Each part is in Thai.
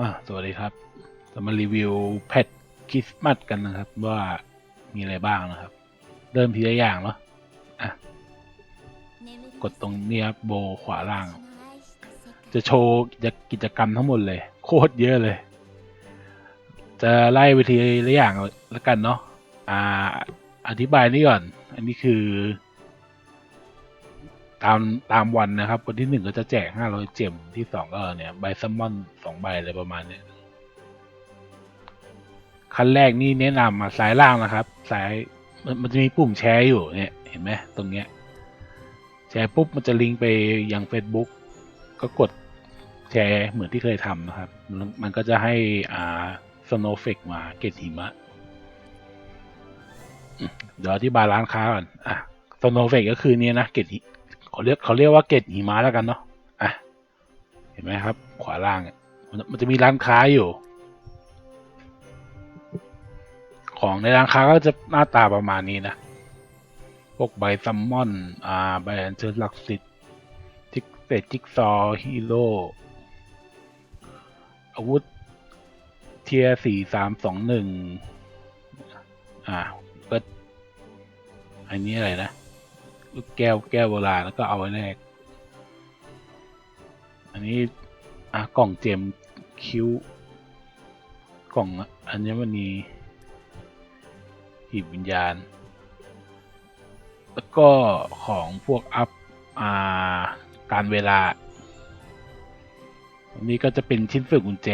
อ่าสวัสดีครับจะมารีวิวแพทคริสต์มาสกันนะครับ ว่ามีอะไรบ้างนะครับ เริ่มทีละอย่างเนาะอะกดตรงนี้ครับโบขวาล่าง จะโชว์กิจกรรมทั้งหมดเลย โคตรเยอะเลย จะไล่ไปทีละอย่างแล้วกันเนาะอ่า อธิบายนี่ก่อน อันนี้คือ ตามตามวันนะครับวันที่หนึ่งก็จะแจกห้าร้อยเจมที่สองก็เนี่ยใบซัมมอนสองใบอะไรประมาณเนี้ยขั้นแรกนี่แนะนำมาซ้ายล่างนะครับซ้ายมันมันจะมีปุ่มแชร์อยู่เนี่ยเห็นไหมตรงเนี้ยแชร์ปุ๊บมันจะลิงก์ไปยัง Facebook ก็กดแชร์เหมือนที่เคยทำนะครับ มันก็จะให้อ่าสโนเฟกมาเกตหิมะเดี๋ยวอธิบายร้านค้าก่อนอะสโนเฟกก็คือเนี่ยนะเกตหิ เขาเรียกเขาเรียกว่าเกตหิมะแล้วกันเนาะอะเห็นไหมครับ ขวาล่างมันจะมีร้านค้าอยู่ ของในร้านค้าก็จะหน้าตาประมาณนี้นะพวกใบซัมมอน อ่า ใบอันเชิญหลักสิทธิ์ทิกเฟตจิกซอฮีโร่อาวุธ เทียสี่สามสองหนึ่งอ่าก็อันนี้อะไรนะ ลูกแก้วแก้วโบราณแล้วก็เอาไว้แรกอันนี้อะกล่องเจมคิ้ว กล่องอัญมณีหีบวิญญาณ แล้วก็ของพวกอัพอ่าการเวลาอันนี้ก็จะเป็นชิ้นส่วนกุญแจ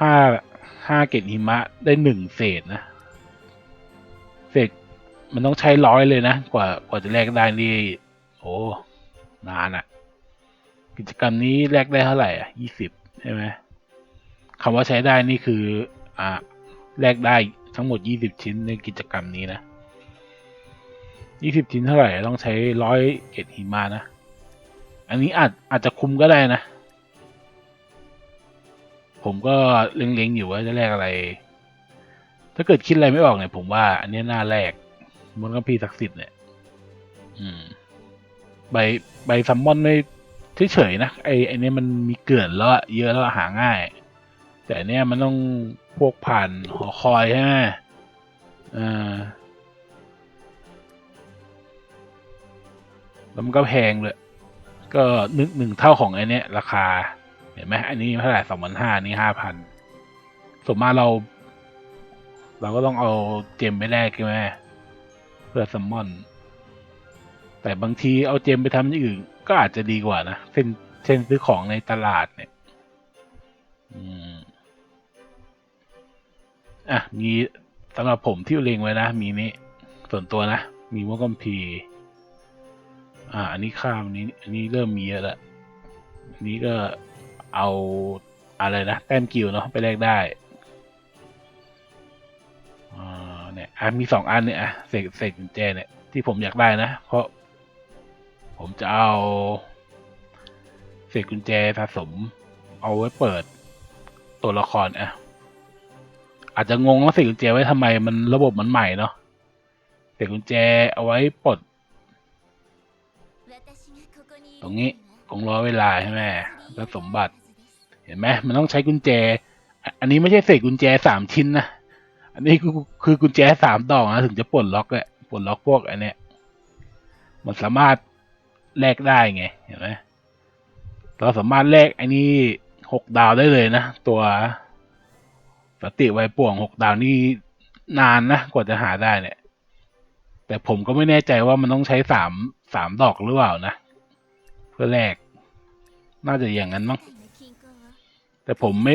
ห้าห้าเกตหิมะได้หนึ่งเศษนะ มันต้องใช้ร้อยเลยนะ กว่ากว่าจะแลกได้นี่โอ้นานอะกิจกรรมนี้แลกได้เท่าไหร่อะยี่สิบใช่ไหมคำว่าใช้ได้นี่คือ อ่าแลกได้ทั้งหมดยี่สิบชิ้นในกิจกรรมนี้นะยี่สิบชิ้นเท่าไหร่ต้องใช้ร้อยเกตหิมานะ อันนี้อาจอาจจะคุ้มก็ได้นะ ผมก็เล็งๆอยู่ว่าจะแลกอะไร ถ้าเกิดคิดอะไรไม่ออกเนี่ยผมว่า อันนี้น่าแลก มนต์กัมพีร์ศักดิ์สิทธิ์เนี่ยอืม ใบใบซัมมอนไม่เฉยๆนะไอไอเนี้ยมันมีเกลื่อนแล้วอะเยอะแล้วหาง่าย แต่อันเนี้ยมันต้องพวกผ่านหอคอยใช่ไหมอ่าแล้วมันก็แพงเลยก็หนึ่งหนึ่งเท่าของไอเนี้ยราคา เห็นไหมอันนี้เท่าไหร่สองพันห้านี่ห้าพันสมมติเรา เราก็ต้องเอาเจมไปแลกใช่ไหมเพื่อซัมมอน แต่บางทีเอาเจมไปทำอย่างอื่น ก็อาจจะดีกว่านะเช่นเช่นซื้อของในตลาดเนี่ย อืม อะ มีสำหรับผมที่เล็งไว้นะ มีนี้ส่วนตัวนะ มีวอกัมพี อ่า อันนี้ข้ามอันนี้ อันนี้เริ่มมีเยอะแล้วอันนี้ก็เอาอะไรนะ แต้มกิวเนาะไปแลกได้ อ่า เนี่ยอะมีสองอันเนี่ยอะเศษเศษกุญแจเนี่ยที่ผมอยากได้นะ เพราะ ผมจะเอาเศษกุญแจสะสม เอาไว้เปิดตัวละครอะอาจจะงงว่าเศษกุญแจไว้ทำไมมันระบบมันใหม่เนาะเศษกุญแจเอาไว้ปลดตรงนี้กงล้อเวลาใช่ไหมแล้วสมบัติ เห็นไหมมันต้องใช้กุญแจ อันนี้ไม่ใช่เศษกุญแจสามชิ้นนะ อันนี้คือคือกุญแจสามดอกนะถึงจะปลดล็อกแหละปลดล็อกพวกอันเนี้ยมันสามารถแลกได้ไงเห็นไหมเราสามารถแลกอันนี้หกดาวได้เลยนะ ตัวสติไวป่วงหกดาวนี่นานนะกว่าจะหาได้เนี่ย แต่ผมก็ไม่แน่ใจว่ามันต้องใช้สามสามดอกหรือเปล่านะ เพื่อแลกน่าจะอย่างนั้นมั้งแต่ผมไม่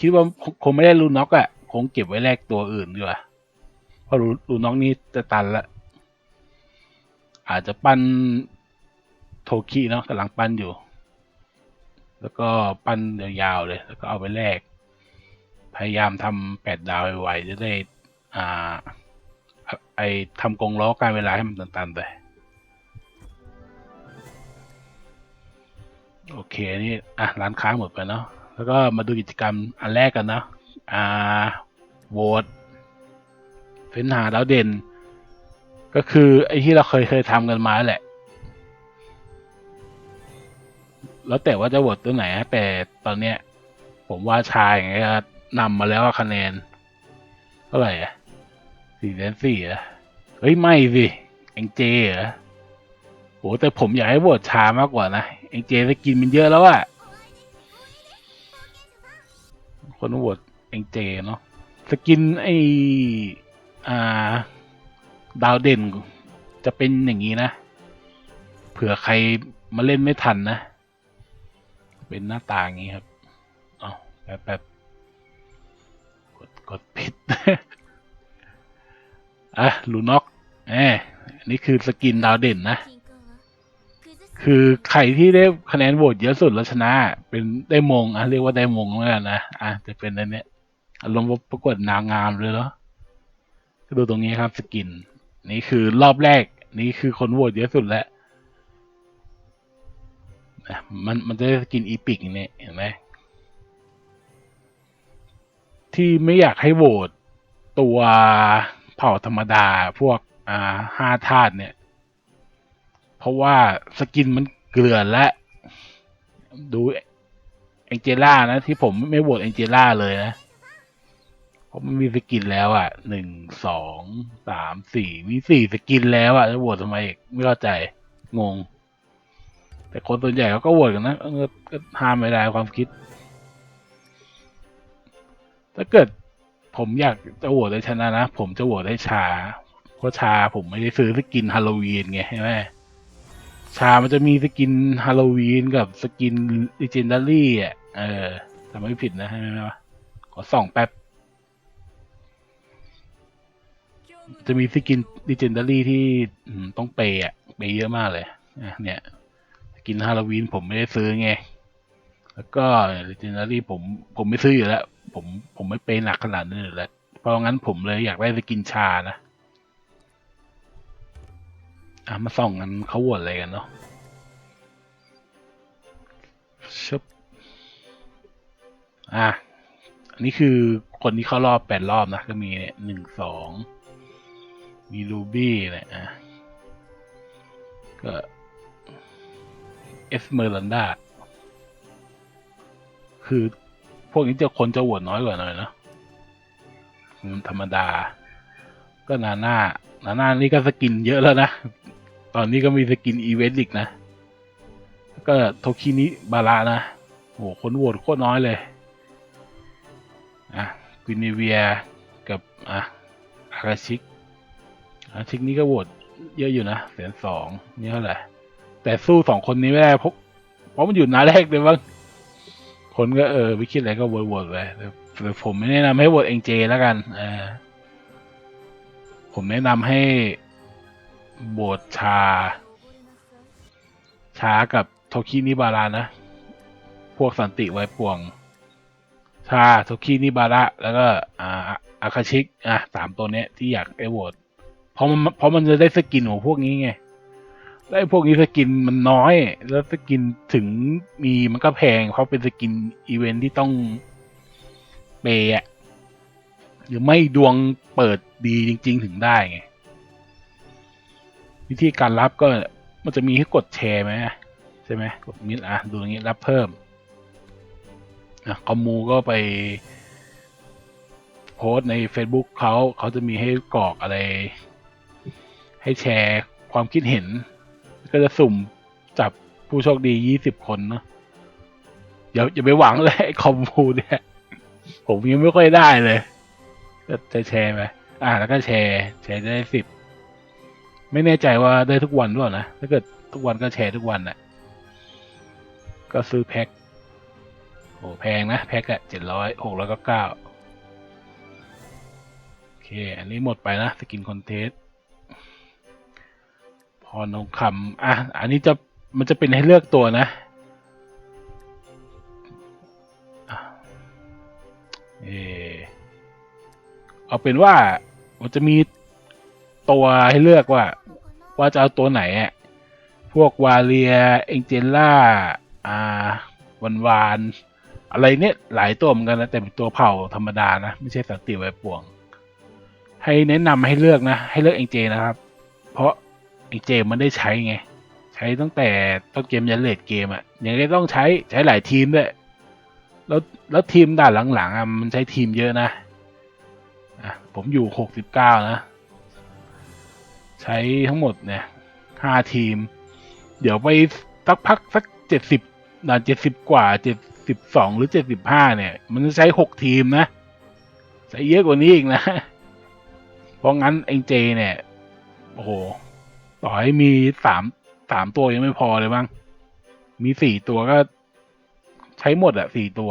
คิดว่าคงไม่ได้รูน็อกอะ่ะ งเก็บไว้แลกตัวอื่นดีกว่าเพราะรูรูน็อกนี้จะตันละ อาจจะปั้นโทคิเนาะกำลังปั้นอยู่ แล้วก็ปั้นยาวๆเลย แล้วก็เอาไปแลก พยายามทำแปดดาวไวๆจะได้ อ่า ไอทำกรงล้อการเวลาให้มันตันๆไปโอเคนี่อะร้านค้าหมดไปเนาะแล้วก็มาดูกิจกรรมอันแรกกันเนาะอ่า โหวตเฟ้นหาดาวเด่น ก็คือไอ้ที่เราเคยเคยทำกันมาแหละ แล้วแต่ว่าจะโหวตตัวไหน แต่ตอนเนี้ย ผมว่าชายอย่างเงี้ยนำมาแล้วคะแนนเท่าไหร่อะสี่แสนสี่อะเฮ้ย ไม่สิเอ็งเจเหรอโหแต่ผมอยากให้โหวตชามากกว่านะเอ็งเจสกินมันเยอะแล้วอะคนโหวตเอ็งเจเนาะ สกินไออ่า ดาวเด่น จะเป็นอย่างนี้นะ เผื่อใครมาเล่นไม่ทันนะ เป็นหน้าตาอย่างนี้ครับ เอาแป๊บแป๊บกดกดผิดอะลูน็อกแหมอันนี้คือสกินดาวเด่นนะ คือใครที่ได้คะแนนโหวตเยอะสุดแล้วชนะ เป็นได้มง อะ เรียกว่าได้มงแล้วกันนะ อะจะเป็นอันเนี้ย อารมณ์ว่าประกวดนางงามเลยเหรอก็ดูตรงนี้ครับสกิน นี่คือรอบแรก นี่คือคนโหวตเยอะสุดแล้วมันมันจะได้สกินอีพิกอย่างนี้เห็นไหมที่ไม่อยากให้โหวตตัวเผ่าธรรมดาพวกอ่าห้าธาตุเนี่ย เพราะว่าสกินมันเกลือนและดูเองเจล่านะ ที่ผมไม่โหวตเองเจล่าเลยนะ ราะมันมีสกินแล้วอะหนึ่งสองสามสี่มีสี่สกินแล้วอะจะโหวตทำไมอีกไม่เข้าใจงง แต่คนส่วนใหญ่เขาก็โหวตกันนะเออก็ห้ามไม่ได้ความคิด ถ้าเกิดผมอยากจะโหวตให้ชนะนะ ผมจะโหวตให้ชา เพราะชาผมไม่ได้ซื้อสกินฮาโลวีนไงใช่ไหมชามันจะมีสกินฮาโลวีนกับสกินดิจินดารี่อะ เออทำไม่ผิดนะใช่ไหมวะขอส่องแป๊บ จะมีสกินดิจินดารี่ที่ต้องเปย์อะเปย์เยอะมากเลยอะเนี่ยสกินฮาโลวีนผมไม่ได้ซื้อไง แล้วก็ดิจินดารี่ผมผมไม่ซื้ออยู่แล้ว ผมผมไม่เปย์หนักขนาดนั้นอยู่แล้ว เพราะงั้นผมเลยอยากได้สกินชานะอะมาส่องกันเขาโหวตอะไรกันเนาะชึบอะ อันนี้คือคนที่เข้ารอบแปดรอบนะ ก็มีเนี่ยหนึ่งสอง มีรูบี้เนี่ยอะก็เอสเมอรันดาคือพวกนี้จะคนจะโหวตน้อยกว่าหน่อยเนาะธรรมดา ก็นาน่านาน่านี่ก็สกินเยอะแล้วนะ ตอนนี้ก็มีสกินอีเวนต์อีกนะ แล้วก็โทคินิบาระนะโหคนโหวตโคตรน้อยเลย อะกวินิเวียกับ อะอาราชิก ชิกนี่ก็โหวตเยอะอยู่นะแสนสองนี่เท่าไหร่แต่สู้สองคนนี้ไม่ได้เพราะเพราะมันอยู่นาแรกเลยมั้งคนก็เออไม่คิดอะไรก็โหวตๆไปแต่แต่ผมไม่แนะนำให้โหวตเองเจแล้วกันเออผมแนะนำให้โหวตชา ชากับโทคินิบาระนะ พวกสันติไว้ป่วง ชาโทคินิบาระ แล้วก็อาอาคาชิก อะสามตัวเนี้ยที่อยากไอ้โหวต เพราะมันเพราะมันจะได้สกินของพวกนี้ไงแล้วไอ้พวกนี้สกินมันน้อย แล้วสกินถึงมีมันก็แพง เพราะเป็นสกินอีเวนท์ที่ต้องเปย์อะหรือไม่ดวงเปิดดีจริง ๆ ถึงได้ไงวิธีการรับก็มันจะมีให้กดแชร์ไหมใช่ไหมกดมิดอะ ดูอย่างนี้รับเพิ่มอะคอมมูก็ไป โพสใน Facebook เขาเขาจะมีให้กรอกอะไร ให้แชร์ความคิดเห็น ก็จะสุ่มจับผู้โชคดียี่สิบคนเนาะอย่าอย่าไปหวังเลยคอมมูเนี่ยผมยังไม่ค่อยได้เลยก็จะแชร์ไปอ่าแล้วก็แชร์ แชร์จะได้สิบไม่แน่ใจว่าได้ทุกวันหรือเปล่านะถ้าเกิดทุกวันก็แชร์ทุกวันน่ะ ก็ซื้อแพ็คโอ้แพงนะ แพ็คอะเจ็ดร้อยหกร้อยก็เก้าโอเค อันนี้หมดไปนะ สกินคอนเทสพ รทองคำอะ อันนี้จะมันจะเป็นให้เลือกตัวนะอะเออเอาเป็นว่ามันจะมีตัวให้เลือกว่า ว่าจะเอาตัวไหนอะพวกวาเลีย เอ็งเจล่า อ่าวันวาน อะไรเนี่ยหลายตัวเหมือนกันนะ แต่เป็นตัวเผ่าธรรมดานะ ไม่ใช่สันติไว้ป่วง ให้แนะนำให้เลือกนะ ให้เลือกเอ็งเจนะครับ เพราะ ไอเจมันได้ใช้ไง ใช้ตั้งแต่ต้นเกมยันเลดเกมอะยังไงต้องใช้ใช้หลายทีมด้วยแล้วแล้วทีมด่านหลังๆอะมันใช้ทีมเยอะนะอะผมอยู่หกสิบเก้านะ ใช้ทั้งหมดเนี่ยห้าทีม เดี๋ยวไปสักพักสักเจ็ดสิบด่านเจ็ดสิบกว่าเจ็ดสิบสองหรือเจ็ดสิบห้าเนี่ย มันจะใช้หกทีมนะ ใช้เยอะกว่านี้อีกนะ เพราะงั้นเอ็งเจเนี่ย โอ้โห ต่อให้มีสามสามตัวยังไม่พอเลยบ้าง มีสี่ตัวก็ ใช้หมดอะสี่ตัว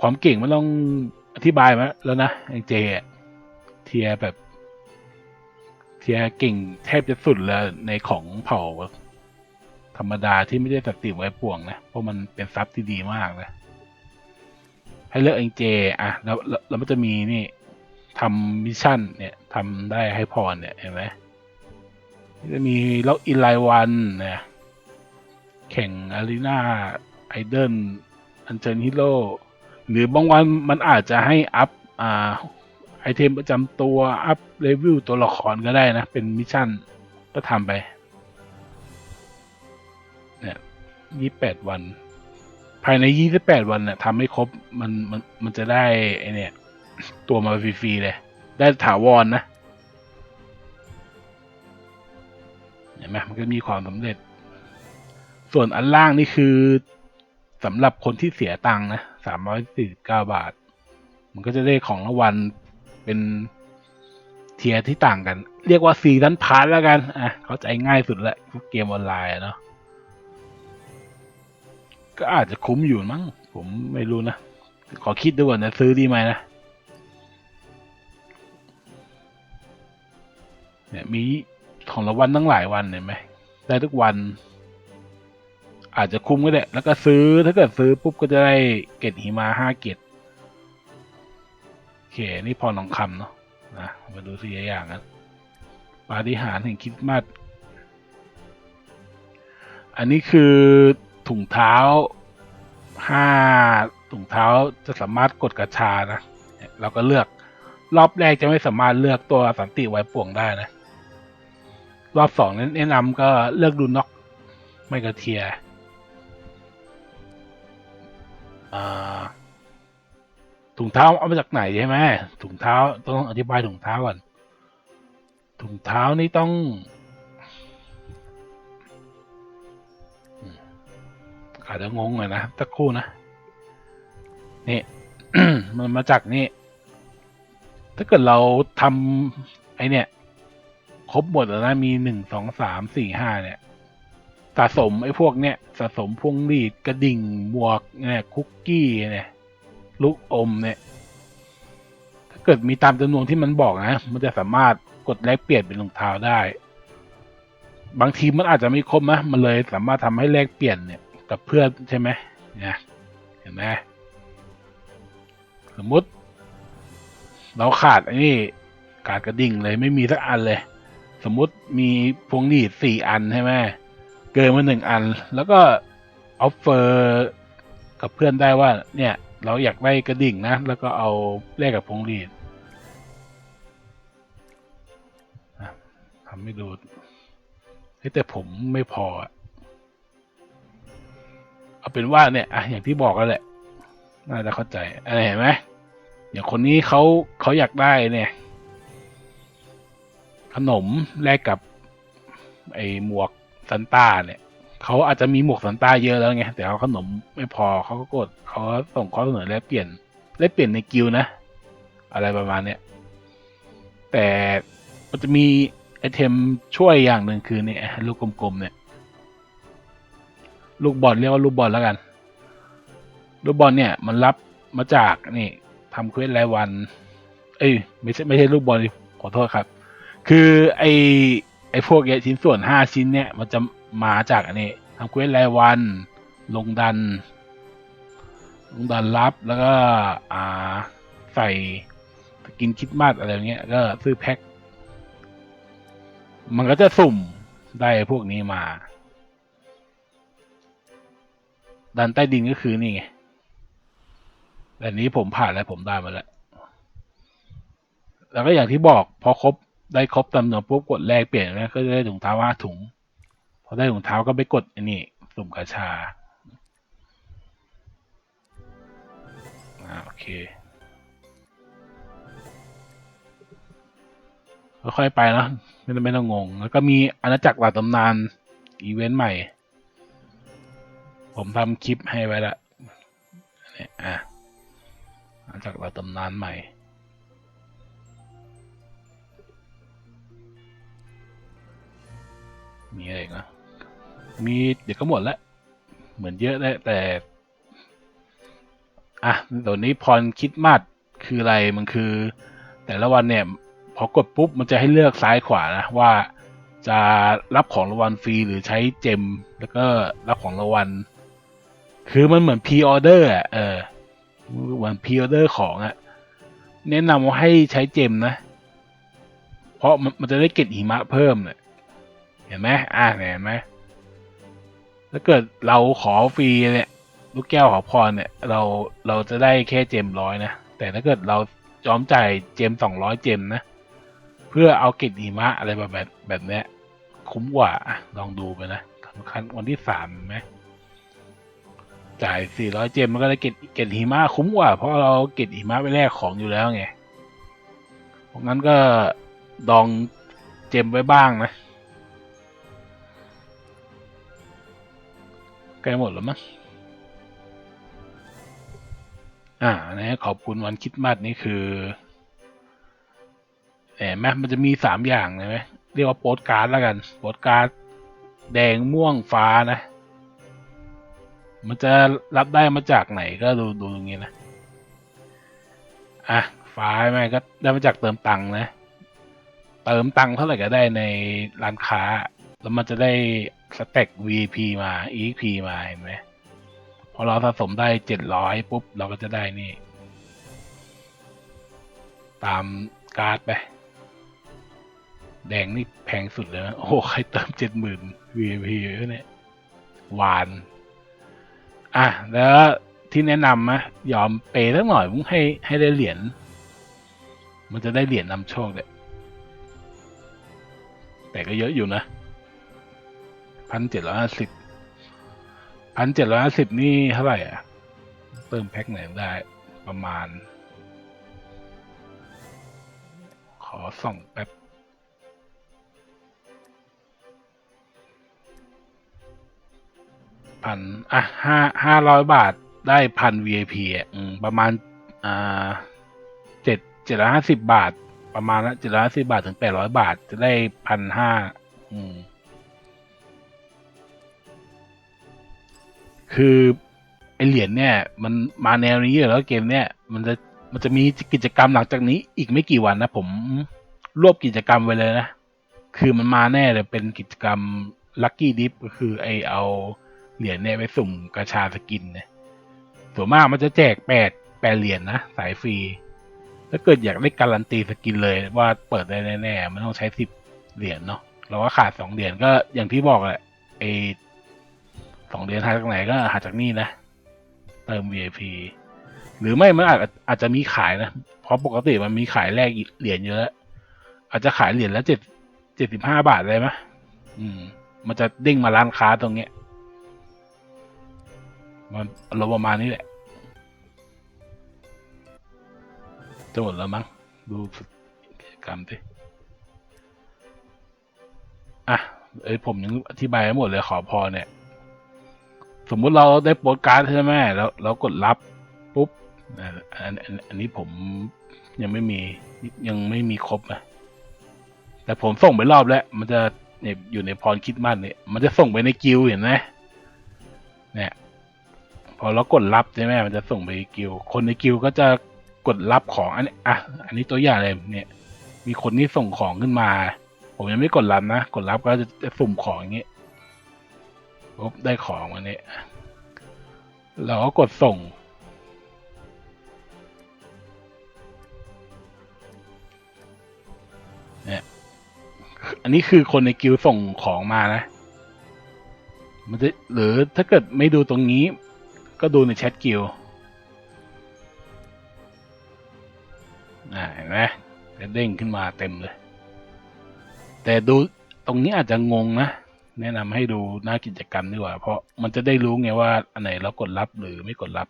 ความเก่งมันต้องอธิบายมาแล้วนะเอ็งเจเทียแบบ เทียเก่งแทบจะสุดแล้วในของเผ่าธรรมดาที่ไม่ได้สติไว้ป่วงนะ เพราะมันเป็นซับที่ดีมากนะให้เลือกเอ็งเจอะแล้วแล้วแล้วมันจะมีนี่ทำมิชชั่นเนี่ยทำได้ให้พรเนี่ยเห็นไหม จะมีล็อกอินไลวันเนี่ยแข่งอารีนาไอเดิลอันเจนฮิโร่หรือบางวันมันอาจจะให้อัพอ่าไอเทมประจำตัว อัพเลเวลตัวละครก็ได้นะ เป็นมิชชั่นก็ทำไป เนี่ยยี่แปดวัน ภายในยี่สิบแปดวันเนี่ยทำให้ครบมันมันมันจะได้ไอเนี่ย ตัวมาฟรีๆเลย ได้ถาวรนนะ เห็นไหมมันก็มีความสำเร็จ ส่วนอันล่างนี่คือสำหรับคนที่เสียตังค์นะสามร้อยสี่สิบเก้าบาท มันก็จะได้ของรางวัลเป็นเทียร์ที่ต่างกัน เรียกว่าซีซันพาร์แล้วกันอะเข้าใจง่ายสุดละพวกเกมออนไลน์เนาะก็อาจจะคุ้มอยู่มั้ง ผมไม่รู้นะ ขอคิดดูก่อนนะซื้อดีไหมนะเนี่ยมี ของรางวัลตั้งหลายวันเห็นไหมได้ทุกวัน อาจจะคุ้มก็ได้ แล้วก็ซื้อถ้าเกิดซื้อปุ๊บก็จะได้เกตหิมาห้าเกตโอเค นี่พอลองคำเนาะนะมาดูสี่อย่างกันปาฏิหาริย์แห่งคริดมาสอันนี้คือถุงเท้าห้าถุงเท้าจะสามารถกดกระชานะเนี่ยเราก็เลือกรอบแรกจะไม่สามารถเลือกตัวสันติไว้ป่วงได้นะ รอบสองแนะนำก็เลือกดูน็อกไม่กระเทียร์ถุงเท้าเอามาจากไหนใช่ไหมถุงเท้าต้องอธิบายถุงเท้าก่อน ถุงเท้านี่ต้องอืมอาจจะงงหน่อยนะสักครู่นะ นี่มันมาจากนี่ ถ้าเกิดเราทำไอเนี่ย ครบหมดแล้วนะมีหนึ่งสองสามสี่ห้าเนี่ยสะสมไอ้พวกเนี้ยสะสมพวงหรีดกระดิ่งหมวกเนี่ยคุกกี้เนี่ยลูกอมเนี่ยถ้าเกิดมีตามจำนวนที่มันบอกนะ มันจะสามารถกดแลกเปลี่ยนเป็นรองเท้าได้ บางทีมันอาจจะไม่ครบนะมันเลยสามารถทำให้แลกเปลี่ยนเนี่ย กับเพื่อนใช่ไหมเนี่ยเห็นไหมสมมติ เราขาดไอ้นี่ขาดกระดิ่งเลยไม่มีสักอันเลย สมมุติมีพวงหรีดสี่อันใช่ไหมเกินมาหนึ่งอัน แล้วก็ออฟเฟอร์กับเพื่อนได้ว่า เนี่ย เราอยากได้กระดิ่งนะ แล้วก็เอาแลกกับพวงหรีดทำให้ดูแต่ผมไม่พอเอาเป็นว่าเนี่ยอะอย่างที่บอกแล้วแหละน่าจะเข้าใจอะไรเห็นไหมอย่างคนนี้เขาเขาอยากได้เนี่ย ขนมแลกกับ ไอ้หมวกซันต้าเนี่ยเขาอาจจะมีหมวกซันต้าเยอะแล้วไงแต่เขาขนมไม่พอเขาก็กดเขาส่งข้อเสนอแลกเปลี่ยนแลกเปลี่ยนในกิลนะ อะไรประมาณเนี้ยแต่มันจะมีไอเทมช่วยอย่างหนึ่งคือเนี่ยลูกกลมๆเนี่ย ลูกบอลเรียกว่าลูกบอลแล้วกัน ลูกบอลเนี่ย มันรับมาจากนี่ทำเควสรายวัน เอ้ยไม่ใช่ไม่ใช่ลูกบอลดิขอโทษครับ คือไอไอพวกเนี้ยชิ้นส่วนห้าชิ้นเนี่ย มันจะมาจากอันนี้ทำเควสรายวัน ลงดัน ลงดันรับแล้วก็อ่าใส่กินคิดมาสอะไรเงี้ยก็ซื้อแพ็ค มันก็จะสุ่มได้พวกนี้มา ดันใต้ดินก็คือนี่ไงแต่นี้ผมผ่านแล้วผมได้มาแล้วแล้วก็อย่างที่บอกพอครบ ได้ครบตำนวนปุ๊บกดแลกเปลี่ยนนะก็จะได้ถุงเท้าห้าถุง พอได้ถุงเท้าก็ไปกดอันนี้สุ่มกาชาอ่าโอเคค่อยๆไปนะไม่ต้องไม่ต้องงง แล้วก็มีอาณาจักรหลักตำนานอีเวนต์ใหม่ ผมทำคลิปให้ไว้ละนี่อะอาณาจักรหลักตำนานใหม่ มีอะไรอีกนะมีเดี๋ยวก็หมดแล้ว เหมือนเยอะแล้วแต่ อะเดี๋ยวนี้พรคิดมาสคืออะไรมันคือ แต่ละวันเนี่ยพอกดปุ๊บมันจะให้เลือกซ้ายขวานะว่าจะรับของรางวัลฟรีหรือใช้เจม แล้วก็รับของรางวัลคือมันเหมือนพ r ออเดอร์อะเออเหมือนพ r ออเดอร์ของอะแนะนำว่าให้ใช้เจมนะ เพราะมันจะได้เก็บหิมะเพิ่มเนี่ย เห็นไหมอ่าเห็นไหมถ้าเกิดเราขอฟรีเนี่ยลูกแก้วขอพรเนี่ยเราเราจะได้แค่เจมร้อยนะ แต่ถ้าเกิดเราจอมจ่ายเจมสองร้อยเจมนะ เพื่อเอาเกรดหิมะอะไรแบบแบบแบบเนี้ยคุ้มกว่าลองดูไปนะคันวันที่สามไหมจ่ายสี่ร้อยเจมมันก็ได้เกรดเกรดหิมะคุ้มกว่า เพราะเราเกรดหิมะไปแลกของอยู่แล้วไงเพราะงั้นก็ดองเจมไว้บ้างนะ ใกล้หมดแล้วมั้งอ่านะขอบคุณวันคิดมาสนี่คือเห็นไหมมันจะมีสามอย่างเลยไหมเรียกว่าโปสการ์ดแล้วกันโปสการ์ดแดงม่วงฟ้านะ มันจะรับได้มาจากไหนก็ดูดูตรงนี้นะ อะ ฟ้าใช่ก็ได้มาจากเติมตังค์นะ เติมตังค์เท่าไหร่ก็ได้ในร้านค้า แล้วมันจะได้ สเต็ก VP มา EXP มาเห็นไหมพอเราสะสมได้เจ็ดร้อยปุ๊บ เราก็จะได้นี่ ตามการ์ดไป แดงนี่แพงสุดเลยนะโอ้ใครเติมเจ็ดหมื่น VP เนี่ยหวาน อะ แล้วที่แนะนำนะยอมเปย์สักหน่อยมึงให้ให้ได้เหรียญมันจะได้เหรียญนำโชคเลยแต่ก็เยอะอยู่นะ พันเจ็ดร้อยห้าสิบพันเจ็ดร้อยห้าสิบนี่เท่าไหร่อะ เติมแพ็คไหนได้ประมาณ ขอส่องแป๊บพันอะห้าห้าร้อยบาทได้พัน VIP อะอืมประมาณ อ่าเจ็ดเจ็ดร้อยห้าสิบบาท ประมาณละเจ็ดร้อยห้าสิบาท ถึงแปดร้อยบาท จะได้พันห้าอืม คือไอเหรียญเนี่ย มันมาแนวนี้อยู่แล้วเกมเนี่ย มันจะมันจะมีกิจกรรมหลังจากนี้อีกไม่กี่วันนะผมรวบกิจกรรมไว้เลยนะ คือมันมาแน่เลยเป็นกิจกรรมลัคกี้ดิฟก็คือไอเอาเหรียญเนี่ยไปสุ่มกระชาสกินเนี่ยส่วนมากมันจะแจกแปดแปดเหรียญนะสายฟรี ถ้าเกิดอยากได้การันตีสกินเลยว่าเปิดได้แน่ๆมันต้องใช้สิบเหรียญเนาะเราก็ขาดสองเหรียญก็อย่างที่บอกแหละไอ สองเหรียญหาจากไหนก็หาจากนี่นะ เติม VIP หรือไม่มันอาจอาจจะมีขายนะ เพราะปกติมันมีขายแลกเหรียญเยอะ อาจจะขายเหรียญละเจ็ดเจ็ดสิบห้าบาทเลยไหมอืม มันจะเด้งมาร้านค้าตรงเนี้ย มันอารมณ์ประมาณนี้แหละจะหมดแล้วมั้งดูกิจกรรมดิอะเอ้ยผมยังอธิบายไม่หมดเลยขอพอเนี่ย สมมุติเราได้โปสการ์ดใช่ไหมแล้วเรากดรับปุ๊บอันอันอันนี้ผมยังไม่มียังไม่มีครบนะแต่ผมส่งไปรอบแล้ว มันจะเนี่ยอยู่ในพรคิดมันเนี่ยมันจะส่งไปในกิลด์เห็นไหมเนี่ยพอเรากดรับใช่ไหมมันจะส่งไปกิลด์คนในกิลด์ก็จะกดรับของอันนี้อะอันนี้ตัวอย่างเลยเนี่ย มีคนที่ส่งของขึ้นมา ผมยังไม่กดรับนะ กดรับก็จะจะสุ่มของอย่างเงี้ย ปุ๊บได้ของวันนี้ เราก็กดส่ง เนี่ย อันนี้คือคนในกิลด์ส่งของมานะ มันจะหรือถ้าเกิดไม่ดูตรงนี้ ก็ดูในแชทกิลด์อ่าเห็นไหมจะเด้งขึ้นมาเต็มเลย แต่ดูตรงนี้อาจจะงงนะ แนะนำให้ดูหน้ากิจกรรมดีกว่า เพราะมันจะได้รู้ไงว่าอันไหนเรากดรับหรือไม่กดรับ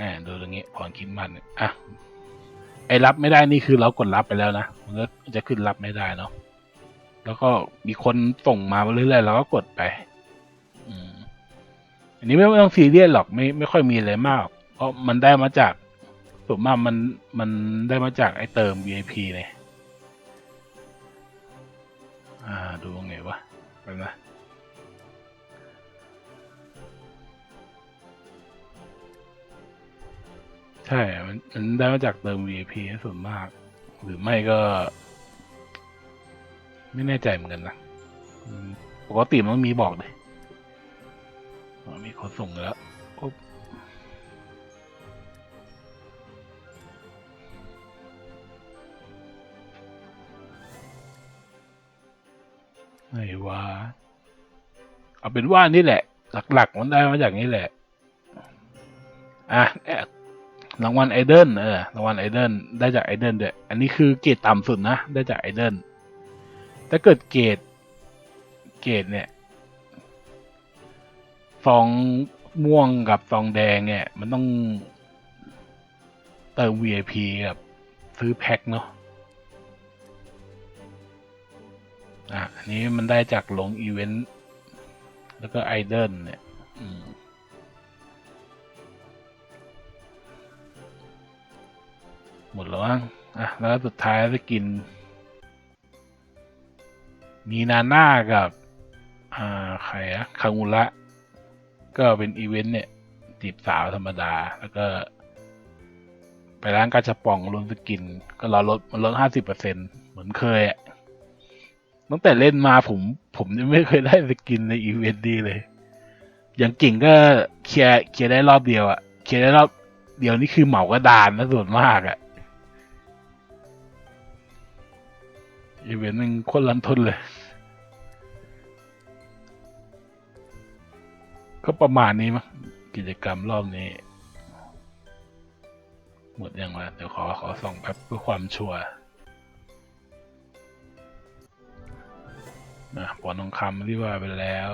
อ่าดูตรงนี้ผ่อนคิดมันเนี่ยอะไอ้รับไม่ได้นี่คือเรากดรับไปแล้วนะมันก็จะขึ้นรับไม่ได้เนาะแล้วก็มีคนส่งมาเรื่อยๆเราก็กดไปอืมอันนี้ไม่ไม่ต้องซีเรียสหรอกไม่ไม่ค่อยมีอะไรมาก เพราะมันได้มาจาก ส่วนมากมันมันได้มาจากไอ้เติม VIP เนี่ยอ่าดูไงวะไปนะใช่ มันมันได้มาจากเติม VIP ส่วนมาก หรือไม่ก็ ไม่แน่ใจเหมือนกันนะปกติมันต้องมีบอกเลยมีคนส่งแล้ว ไหนวะเอาเป็นว่านี่แหละ หลักๆ มันได้มาจากนี่แหละ อะแอบรางวัลไอเดนเออรางวัลไอเดนได้จากไอเดนด้วยอันนี้คือเกรดต่ำสุดนะ ได้จากไอเดนถ้าเกิดเกรดเกรดเนี่ยซองม่วงกับซองแดงเนี่ย มันต้องเติม VIP กับซื้อแพ็คเนาะ อะอันนี้มันได้จากหลงอีเวนต์ แล้วก็ไอเดนเนี่ยหมดแล้วมั้งอะ แล้วสุดท้ายจะกิน มีนาน่ากับ อ่า ใครอะคางูระ ก็เป็นอีเวนต์เนี่ยจีบสาวธรรมดา แล้วก็ ไปร้านกาชาปองรวมสกิน ก็รอลดมันลดห้าสิบเปอร์เซ็นเหมือนเคยอะ ตั้งแต่เล่นมาผม ผมยังไม่เคยได้สกินในอีเวนต์ดีเลย อย่างกิ่งก็เคลียร์เคลียร์ได้รอบเดียวอะเคลียร์ได้รอบเดียวนี่คือเหมากระดานนะส่วนมากอะอีเวนต์มันโคนรันทนเลย ก็ประมาณนี้มั้งกิจกรรมรอบนี้ หมดยังวะเดี๋ยวขอขอส่องแป๊บเพื่อความชัวร์ นะปอนทองคำที่ว่าไปแล้ว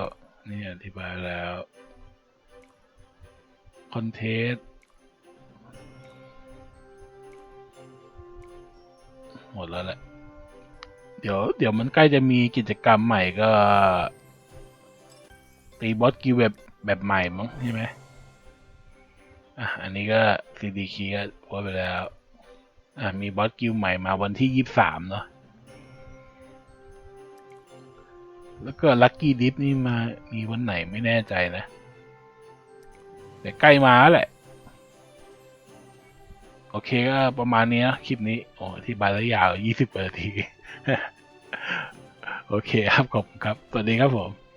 นี่อธิบายแล้วคอนเทสต์หมดแล้วแหละ เดี๋ยว เดี๋ยวมันใกล้จะมีกิจกรรมใหม่ก็ ตีบอสกิวแบบแบบใหม่มั้งใช่ไหมอะ อันนี้ก็ซีดีคีก็ว่าไปแล้ว อะ มีบอสกิวใหม่มาวันที่ยี่สามเนาะ แล้วก็ลัคกี้ดิฟนี่มามีวันไหนไม่แน่ใจนะ แต่ใกล้มาแล้วแหละ โอเคก็ประมาณนี้นะคลิปนี้โอ้อธิบายแล้วยาวยี่สิบนาที โอเคครับขอบคุณครับ สวัสดีครับผม